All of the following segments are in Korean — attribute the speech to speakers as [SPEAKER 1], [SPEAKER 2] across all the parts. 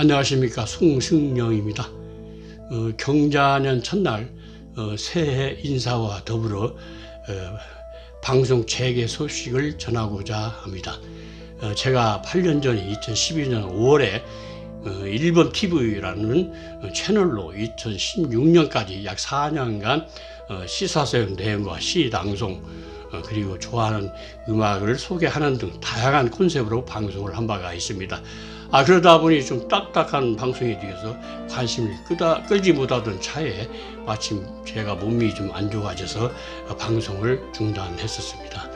[SPEAKER 1] 네, 안녕하십니까 송승영입니다. 어, 경자년 첫날 어, 새해 인사와 더불어 어, 방송 재개 소식을 전하고자 합니다. 어, 제가 8년 전 2012년 5월에 어, 일본 TV라는 어, 채널로 2016년까지 약 4년간 어, 시사소형 내용과 시낭송 어, 그리고 좋아하는 음악을 소개하는 등 다양한 콘셉트로 방송을 한 바가 있습니다. 아 그러다 보니 좀 딱딱한 방송에 대해서 관심을 끄다, 끌지 못하던 차에 마침 제가 몸이 좀 안 좋아져서 어, 방송을 중단했었습니다.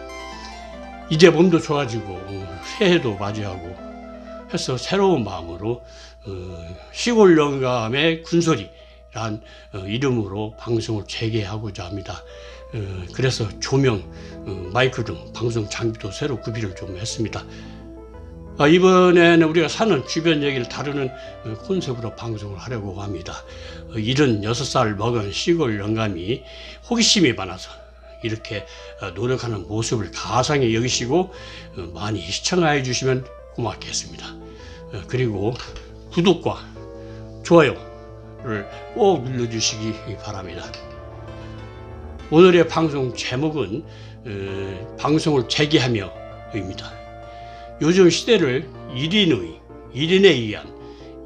[SPEAKER 1] 이제 몸도 좋아지고 어, 새해도 맞이하고 해서 새로운 마음으로 어, 시골 영감의 군소리란 어, 이름으로 방송을 재개하고자 합니다. 어, 그래서 조명, 어, 마이크 등 방송 장비도 새로 구비를 좀 했습니다. 아, 이번에는 우리가 사는 주변 얘기를 다루는 어, 콘셉트로 방송을 하려고 합니다. 어, 76살 먹은 시골 영감이 호기심이 많아서 이렇게 어, 노력하는 모습을 가상히 여기시고 어, 많이 시청해 주시면 고맙겠습니다. 어, 그리고 구독과 좋아요를 꼭 눌러주시기 바랍니다. 오늘의 방송 제목은 어, 방송을 재개하며입니다. 요즘 시대를 1인의, 1인에 의한,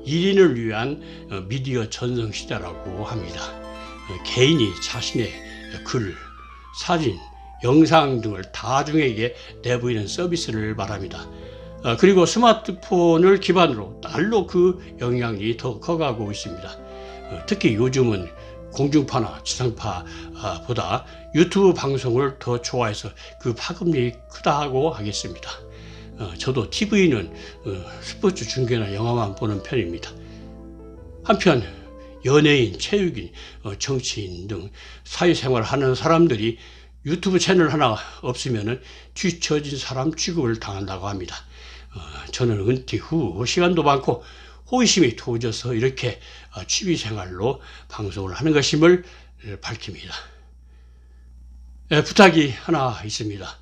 [SPEAKER 1] 1인을 위한 어, 미디어 전성 시대라고 합니다. 어, 개인이 자신의 글, 사진, 영상 등을 다중에게 내보이는 서비스를 말합니다. 어, 그리고 스마트폰을 기반으로 날로 그 영향이 더 커가고 있습니다. 어, 특히 요즘은 공중파나 지상파보다 유튜브 방송을 더 좋아해서 그 파급력이 크다고 하겠습니다. 어, 저도 TV는 어, 스포츠 중계나 영화만 보는 편입니다. 한편 연예인, 체육인, 어, 정치인 등 사회생활 하는 사람들이 유튜브 채널 하나 없으면 뒤처진 사람 취급을 당한다고 합니다. 어, 저는 은퇴 후 시간도 많고 호기심이 도져서 이렇게 어, 취미생활로 방송을 하는 것임을 어, 밝힙니다. 예, 부탁이 하나 있습니다.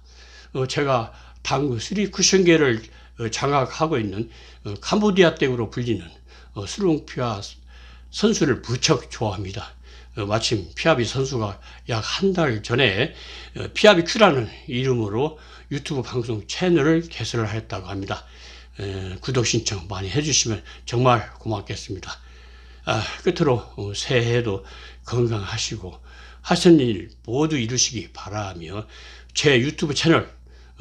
[SPEAKER 1] 어, 제가 당구 쓰리 쿠션계를 어, 장악하고 있는 어, 캄보디아 댁으로 불리는 어, 수룽피아 선수를 무척 좋아합니다. 어, 마침 피아비 선수가 약 한 달 전에 어, 피아비 큐라는 이름으로 유튜브 방송 채널을 개설을 했다고 합니다. 에, 구독 신청 많이 해주시면 정말 고맙겠습니다. 아, 끝으로 어, 새해에도 건강하시고 하신 일 모두 이루시기 바라며 제 유튜브 채널 어,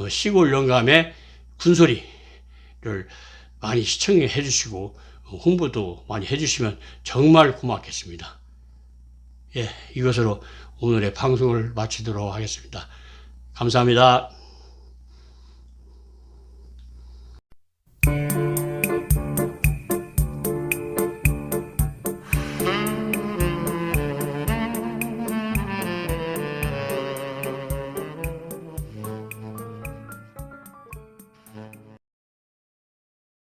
[SPEAKER 1] 시골 영감의 군소리를 많이 시청해 주시고 어, 홍보도 많이 해주시면 정말 고맙겠습니다. 예, 이것으로 오늘의 방송을 마치도록 하겠습니다. 감사합니다.